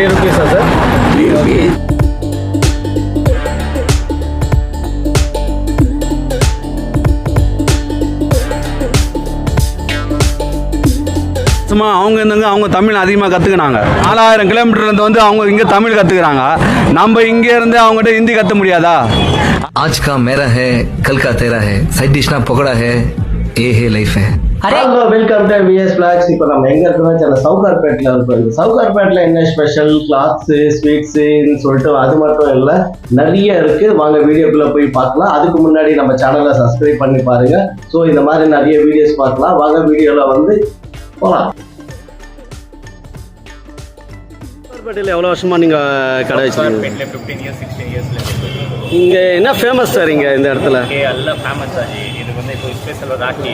Three ருபீஸா sir three rupees சும்மா அவங்க இருந்தாங்க அவங்க தமிழ் அதிகமாக கற்றுக்கினாங்க நாலாயிரம் கிலோமீட்டர்லேருந்து வந்து அவங்க இங்கே தமிழ் கற்றுக்கிறாங்க நம்ம இங்கே இருந்து அவங்ககிட்ட ஹிந்தி கற்று முடியாதா? ஆஜ்கா மேரா ஹே கல்கா தேரா ஹே. சைட் டிஷ்னா பகோடா ஹே. வெல்கம் டு விஎஸ் பிளாக்ஸ் இப்போ நம்ம எங்க இருக்கோம்னா சில சவுகார்பேட்ல இருக்கோம் சவுகார்பேட்ல என்ன ஸ்பெஷல் கிளாத்ஸ் ஸ்வீட்ஸ்ன்னு சொல்லிட்டு அது மட்டும் இல்லை நிறைய இருக்கு. வாங்க வீடியோக்குள்ள போய் பார்க்கலாம். அதுக்கு முன்னாடி நம்ம சேனலை சப்ஸ்கிரைப் பண்ணி பாருங்க. ஸோ இந்த மாதிரி நிறைய வீடியோஸ் பார்க்கலாம். வாங்க வீடியோல வந்து போகலாம் ராயல்பேட்டையில் எவ்வளோ வருஷமாக நீங்கள் கடை வச்சுருக்கீங்க? ஃபிஃப்டீன் இயர்ஸ் சிக்ஸ்டீன் இயர்ஸில் இங்கே என்ன ஃபேமஸ் சார் இங்கே இந்த இடத்துல? எல்லாம் ஃபேமஸ் சார் இது வந்து இப்போ ஸ்பெஷல் ராக்கி.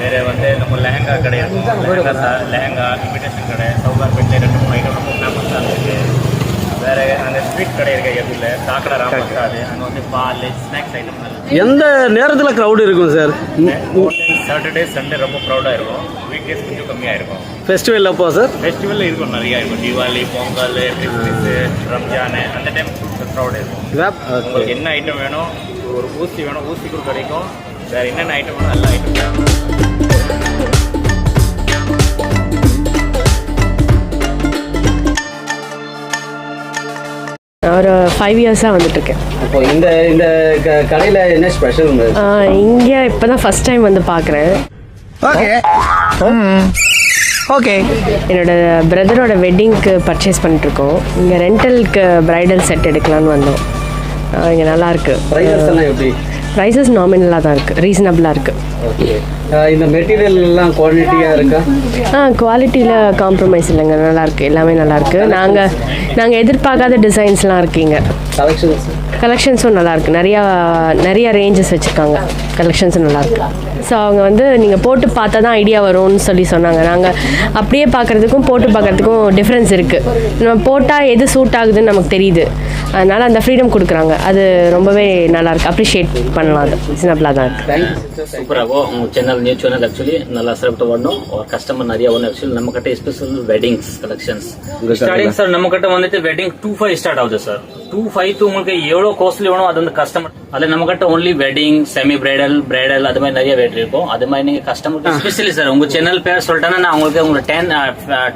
வேறு வந்து நம்ம லெஹங்கா கடை இருக்கும். லெஹங்கா சார் லெஹங்கா இன்விடேஷன் கடை சவுகார்பேட்டில் ரெண்டு மூணு ஐட்டம் ரொம்ப ஃபேமஸாக இருக்குது வேறு அந்த ஸ்வீட் கடை இருக்க எதுல சாக்கடை ராமஸ்டாது அங்கே வந்து பால் ஸ்நாக்ஸ் ஐட்டம் எந்த நேரத்தில் க்ரௌடு இருக்கும் சார் சாட்டர்டே சண்டே ரொம்ப க்ரௌடாக இருக்கும். வீக் டேஸ் கொஞ்சம் கம்மியாக இருக்கும். ஃபெஸ்டிவல் அப்போ சார் ஃபெஸ்டிவல் இருக்கும் நிறையா இருக்கும். தீபாவளி பொங்கல் கிறிஸ்மஸ் ரம்ஜான் அந்த டைம் க்ரௌட் இருக்கும். உங்களுக்கு என்ன ஐட்டம் வேணும்? ஒரு ஊசி வேணும். ஊசி கூட கிடைக்கும். வேற என்னென்ன ஐட்டம் வேணும்? எல்லா ஐட்டம் வேணும். ஒரு ஃபைவ் இயர்ஸாக வந்துட்டுருக்கேன். அப்போ இந்த இந்த கடையில் என்ன ஸ்பெஷல் இங்கே இப்போ தான் ஃபஸ்ட் டைம் வந்து பார்க்குறேன். ओके என்னோட பிரதரோட வெட்டிங்க்கு பர்ச்சேஸ் பண்ணிட்டுருக்கோம். இங்கே ரெண்டலுக்கு ப்ரைடல் செட் எடுக்கலான்னு வந்தோம். இங்கே நல்லாயிருக்கு ப்ரைஸஸ் நாமினலாக தான் இருக்குது ரீசனபிளாக இருக்குது ஓகே இந்த மெட்டீரியல் எல்லாம் குவாலிட்டியாக இருக்கா? ஆ குவாலிட்டியில் காம்ப்ரமைஸ் இல்லைங்க. நல்லாயிருக்கு எல்லாமே நல்லாயிருக்கு நாங்கள் நாங்கள் எதிர்பார்க்காத டிசைன்ஸ்லாம் இருக்கீங்க கலெக்ஷன்ஸ் கலெக்ஷன்ஸும் நல்லாயிருக்கு நிறையா நிறையா ரேஞ்சஸ் வச்சுருக்காங்க. கலெக்ஷன்ஸும் நல்லாயிருக்கு ஸோ அவங்க வந்து நீங்கள் போட்டு பார்த்தா தான் ஐடியா வரும்னு சொல்லி சொன்னாங்க. நாங்கள் அப்படியே பார்க்குறதுக்கும் போட்டு பார்க்குறதுக்கும் டிஃப்ரென்ஸ் இருக்குது நம்ம போட்டால் எது சூட் ஆகுதுன்னு நமக்கு தெரியுது. அதனால் அந்த ஃப்ரீடம் கொடுக்குறாங்க. அது ரொம்பவே நல்லாயிருக்கு அப்ரிஷியேட் பண்ணலாம். அது ரீசனபிளாக தான் இருக்குது சூப்பராகோ உங்கள் சேனல் நியூ சேனல் ஆக்சுவலி நல்லா சிறப்பு வரணும் ஒரு கஸ்டமர் நிறைய வரணும் ஆக்சுவலி நம்ம கிட்ட special weddings collections starting sir நம்ம கிட்ட வந்துட்டு வெட்டிங் டூ ஃபைவ் ஸ்டார்ட் ஆகுது சார் டூ ஃபைவ் உங்களுக்கு எவ்வளோ காஸ்ட்லி வேணும் அது வந்து கஸ்டமர் அதில் நம்ம கிட்ட only wedding semi bridal bridal அது மாதிரி நிறைய வெரைட்டி இருக்கும். அது மாதிரி நீங்க கஸ்டமர் ஸ்பெஷலி சார் உங்க சேனல் பேர் சொல்லிட்டேன்னா நான் உங்களுக்கு உங்களுக்கு ten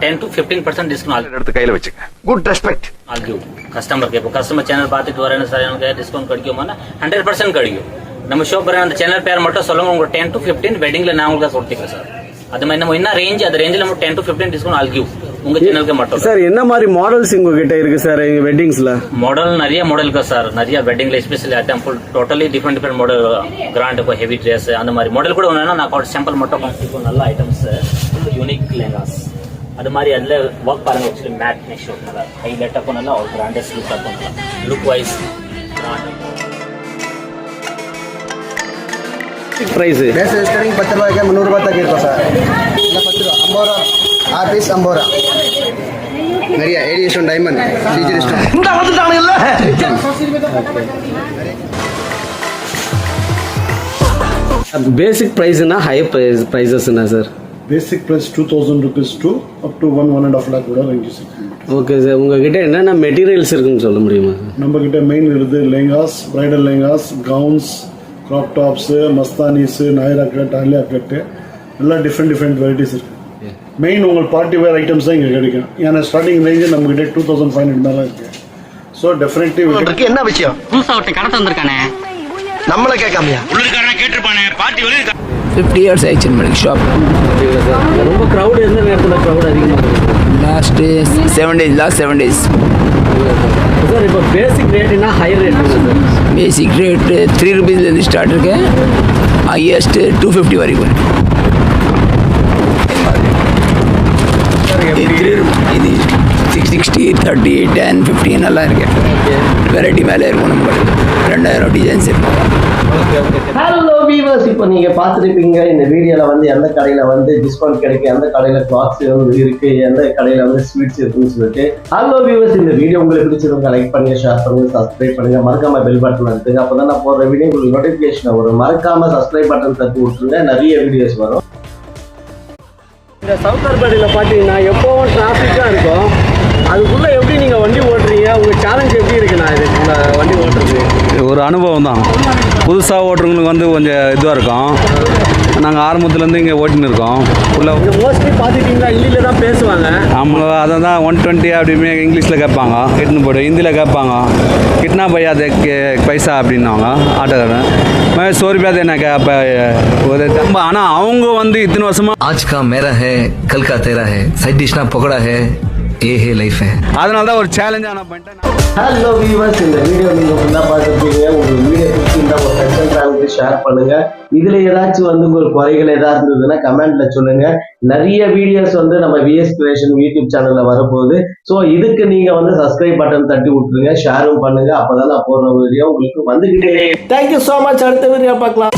ten to fifteen percent discount எடுத்து கையில வச்சுக்க குட் ரெஸ்பெக்ட் ஆகியோ கஸ்டமருக்கு இப்போ கஸ்டமர் சேனல் பார்த்துட்டு வரேன்னு சார் எனக்கு டிஸ்கவுண்ட் கிடைக்குமானா ஹண்ட்ரட் பர்சன்ட் கிடைக்கும். நம்ம ஷோ போகிற அந்த சேனல் பேர் மட்டும் சொல்லுங்க உங்களுக்கு டென் டு ஃபிஃப்டீன் வெட்டிங்ல நான் உங்களுக்கு கொடுத்துக்கிறேன் சார் அது மாதிரி நம்ம என்ன ரேஞ்ச் அந்த ரேஞ்சில் நம்ம டென் டு ஃபிஃப்டீன் டிஸ்கவுண்ட் ஆல்கியூ உங்க சேனலுக்கு மட்டும் சார் என்ன மாதிரி மாடல்ஸ் உங்ககிட்ட இருக்கு சார் எங்கள் வெட்டிங்ஸில் மாடல் நிறைய மாடல் இருக்கு சார். நிறைய வெட்டிங்ல especially example totally different different model grand இப்போ ஹெவி ட்ரெஸ் அந்த மாதிரி. மாடல் கூட ஒன்று நான் சாம்பிள் மட்டும் இப்போ நல்ல ஐட்டம்ஸ் யூனிக் லெஹங்காஸ் அது மாதிரி அதில் ஒர்க் பாருங்க ஆக்சுவலி மேட் நெக்ஸ்ட் நல்லா ஹைலைட்டாக நல்லா ஒரு கிராண்டஸ்ட் லுக் இருக்கும். லுக் வைஸ் ப்ரைஸு பேச ஸ்டார்டிங் பத்து ரூபாய்க்கு முந்நூறுரூபா தக்க இருக்கும் சார். இல்லை பத்து ரூபா ஐம்பது ரூபா ஆறு பீஸ் ஐம்பது ரூபா நிறைய ஏடிஎஸ்டன் டைமண்ட் டிஜிட்டல் ஸ்டோன் இந்த வந்துட்டானுங்கல்ல பேசிக் ப்ரைஸ்னா high price ப்ரைஸஸ்னா sir Basic price 2000 rupees to up to one one and a half lakh கூட இருக்கு ஓகே சார் உங்ககிட்ட என்னென்ன மெட்டீரியல்ஸ் இருக்குன்னு சொல்ல முடியுமா நம்ம கிட்ட மெயின் இருக்குது lehengas bridal lehengas gowns crop tops Mastanis Naira cut Alia cut எல்லாம் டிஃப்ரெண்ட் டிஃப்ரெண்ட் வெரைட்டிஸ் இருக்கு. மெயின் உங்களுக்கு பார்ட்டி வேர் ஐட்டம்ஸ் தான் இங்கே கிடைக்கும். ஏன்னா ஸ்டார்டிங் ரேஞ்சு நம்ம கிட்ட டூ தௌசண்ட் ஃபைவ் ஹண்ட்ரட் மேலே இருக்கு. ஸோ டெஃபினெட்லி என்ன விஷயம்? புதுசாக ஒருத்தன் கடத்த வந்திருக்கானே நம்மள கேட்காமையா? ஃபிஃப்டி இயர்ஸ் ஆயிடுச்சு மேடம் ஷாப் ரொம்ப க்ரௌட் எந்த நேரத்தில் க்ரௌட் அதிகமாக இருக்கும் last seven days last seven days sir இப்போ basic ரேட்டுனா high rate sir basic rate three ருபீஸ்லேருந்து start இருக்கு. ஹையஸ்ட் டூ ஃபிஃப்டி வரைக்கும். இது சிக்ஸ்டி தேர்ட்டி டென் ஃபிஃப்டின் எல்லாம் இருக்கு வெரைட்டி மேலே இருக்கும் நம்மளுக்கு ரெண்டாயிரம் டிசைன்ஸ் இருக்கும். ஹலோ வீவர்ஸ் இப்போ நீங்க பார்த்துருப்பீங்க இந்த வீடியோல வந்து எந்த கடையில வந்து டிஸ்கவுண்ட் கிடைக்கும் எந்த கடையில கிளாத்ஸ் இருக்கு எந்த கடையில வந்து ஸ்வீட்ஸ் இருக்குன்னு சொல்லிட்டு. ஹலோ வீவர்ஸ் இந்த வீடியோ உங்களுக்கு பிடிச்சிருங்க லைக் பண்ணுங்க ஷேர் பண்ணுங்க சப்ஸ்கிரைப் பண்ணுங்க. மறக்காம பெல் பட்டன் எடுத்துங்க அப்பதான் நான் போடுற வீடியோ உங்களுக்கு நோட்டிபிகேஷன் வரும். மறக்காம சப்ஸ்கிரைப் பட்டன் தட்டி விட்டுருங்க. நிறைய வீடியோஸ் வரும். இந்த சவுகார்பேட்டையில் பார்த்தீங்கன்னா எப்போவும் டிராஃபிக்காக இருக்கும். அதுக்குள்ளே எப்படி நீங்கள் வண்டி ஓட்டுறீங்க உங்கள் சேலஞ்ச் எப்படி இருக்குண்ணா இது இந்த வண்டி ஓட்டுறது ஒரு அனுபவம் தான் புதுசாக ஓட்டுறவங்களுக்கு வந்து கொஞ்சம் இதுவாக இருக்கும் நாங்கள் ஆரம்பத்துலேருந்து இங்கே ஓட்டின்னு இருக்கோம் ஃபுல்லாக மோஸ்ட்லி பார்த்துக்கிட்டீங்களா ஹிந்தியில் தான் பேசுவாங்க அவங்க அதை தான் ஒன் டுவெண்ட்டி அப்படிமே இங்கிலீஷில் கேட்பாங்க இட்டுன்னு போய்ட்டு ஹிந்தியில் கேட்பாங்க கிட்னா பையா தே பைசா அப்படின்னாங்க ஆட்டோக்காரன் मैं सौ रुपया देना क्या आप ஒரு ரொம்ப ஆனால் அவங்க வந்து இத்தனை வருஷமா आज का मेरा है कल का तेरा है साइड डिश ना पकड़ा ஏஹே லைஃப். அதனால தான் ஒரு சேலஞ்சாக நான் பண்ணிட்டேன். ஹலோ வீவர்ஸ் இந்த வீடியோ நீங்கள் என்ன பார்த்துருக்கீங்க ஒரு வீடியோ பிடிச்சிருந்தா ஒரு செக்ஷன் ஃபேமிலிக்கு ஷேர் பண்ணுங்க. இதில் ஏதாச்சும் வந்து உங்களுக்கு குறைகள் ஏதாவது இருந்ததுன்னா கமெண்ட்டில் சொல்லுங்கள் நிறைய வீடியோஸ் வந்து நம்ம விஎஸ் கிரியேஷன் யூடியூப் சேனலில் வரப்போகுது. ஸோ இதுக்கு நீங்கள் வந்து சப்ஸ்கிரைப் பட்டன் தட்டி விட்டுருங்க. ஷேரும் பண்ணுங்க. அப்போ தான் நான் போடுற வீடியோ உங்களுக்கு வந்துக்கிட்டே தேங்க்யூ ஸோ மச் அடுத்த வீடியோ பார்க்கலாம்.